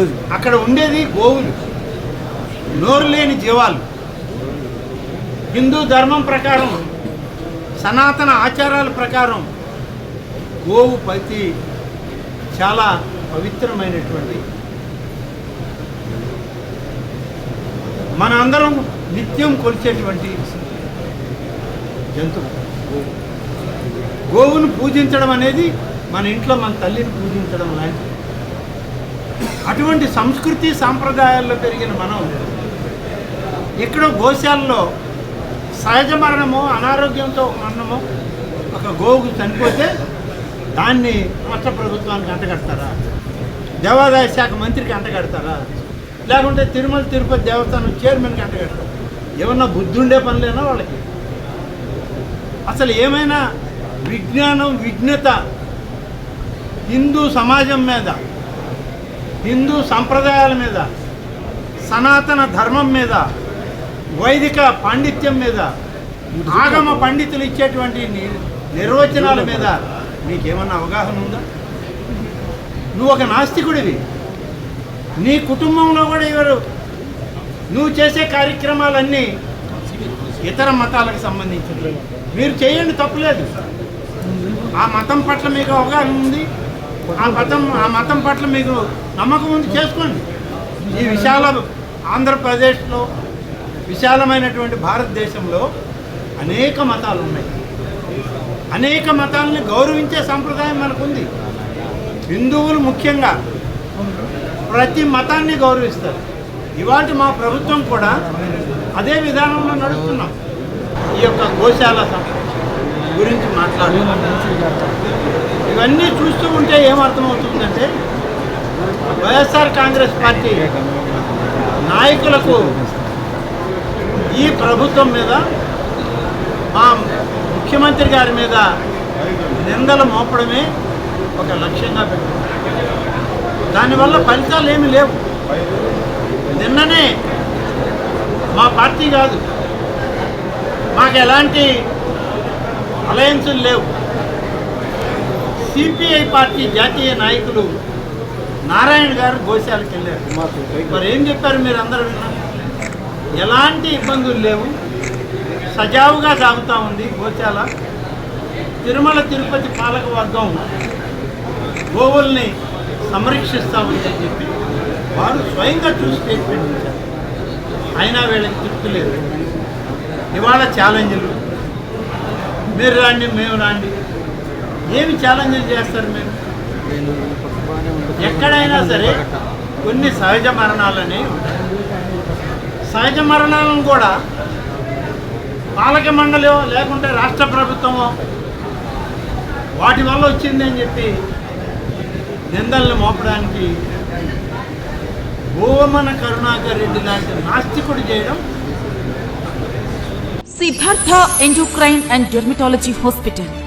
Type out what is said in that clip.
రోజు అక్కడ ఉండేది గోవులు. నోరు లేని జీవాలు. హిందూ ధర్మం ప్రకారం సనాతన ఆచారాల ప్రకారం గోవు పతి చాలా పవిత్రమైనటువంటి. మన అందరం నిత్యం కొలిచేటువంటి జంతువు. గోవును పూజించడం అనేది మన ఇంట్లో మన తల్లిని పూజించడం లాంటిది. అటువంటి సంస్కృతి సాంప్రదాయాల్లో పెరిగిన మనం ఇక్కడ గోశాలలో సహజ మరణమో అనారోగ్యంతో మరణమో ఒక గోవుకు చనిపోతే దాన్ని రాష్ట్ర ప్రభుత్వానికి అంటగడతారా దేవాదాయ శాఖ మంత్రికి అంటగడతారా లేకుంటే తిరుమల తిరుపతి దేవస్థానం చైర్మన్కి అంటగడతారు ఏమన్నా బుద్ధుండే పనులేనా వాళ్ళకి? అసలు ఏమైనా విజ్ఞానం విజ్ఞత హిందూ సమాజం మీద హిందూ సంప్రదాయాల మీద సనాతన ధర్మం మీద వైదిక పాండిత్యం మీద ఆగమ పండితులు ఇచ్చేటువంటి ని- నిర్వచనాల మీద నీకేమన్నా అవగాహన ఉందా? నువ్వు ఒక నాస్తికుడివి. నీ కుటుంబంలో కూడా ఎవరు? నువ్వు చేసే కార్యక్రమాలన్నీ ఇతర మతాలకు సంబంధించినవి. మీరు చేయండి తప్పులేదు. ఆ మతం పట్ల మీకు అవగాహన ఉంది. ఆ మతం ఆ మతం పట్ల మీకు నమ్మకం ఉంది చేసుకోండి. ఈ విశాల ఆంధ్రప్రదేశ్లో విశాలమైనటువంటి భారతదేశంలో అనేక మతాలు ఉన్నాయి. అనేక మతాలని గౌరవించే సంప్రదాయం మనకుంది. హిందువులు ముఖ్యంగా ప్రతి మతాన్ని గౌరవిస్తారు. ఇవాళ మా ప్రభుత్వం కూడా అదే విధానంలో నడుస్తున్నాం ఈ యొక్క గోశాల సం- గురించి మాట్లాడుతున్నాం ఇవన్నీ చూస్తూ ఉంటే ఏమర్థమవుతుందంటే వైఎస్ఆర్ కాంగ్రెస్ పార్టీ నాయకులకు ఈ ప్రభుత్వం మీద మా ముఖ్యమంత్రి గారి మీద నిందలు మోపడమే ఒక లక్ష్యంగా పెట్టింది దానివల్ల ఫలితాలు ఏమి లేవు. నిన్ననే మా పార్టీ కాదు. మాకు ఎలాంటి అలయన్సులు లేవు. సిపిఐ పార్టీ జాతీయ నాయకులు నారాయణ గారు గోశాలకు వెళ్ళారు. మరి ఏం చెప్పారు మీరు అందరూ విన్నారు ఎలాంటి ఇబ్బందులు లేవు. సజావుగా సాగుతూ ఉంది గోశాల. తిరుమల తిరుపతి పాలక వర్గం గోవుల్ని సంరక్షిస్తామని చెప్పి వారు స్వయంగా చూసి స్టేట్మెంట్ ఇచ్చారు. అయినా వీళ్ళకి తృప్తి లేదు. ఇవాళ ఛాలెంజ్లు మీరు రాండి మేము రాండి. ఏమి ఛాలెంజ్లు చేస్తారు మీరు? ఎక్కడైనా సరే కొన్ని సహజ మరణాలని సహజ మరణాలను కూడా పాలక మండలి లేకుంటే రాష్ట్ర ప్రభుత్వమో వాటి వల్ల వచ్చిందని చెప్పి నిందల్ని మోపడానికి భూమన కరుణాకర్ రెడ్డి లాంటి నాస్తికుడు చేయడం Siddhartha endocrine and dermatology hospital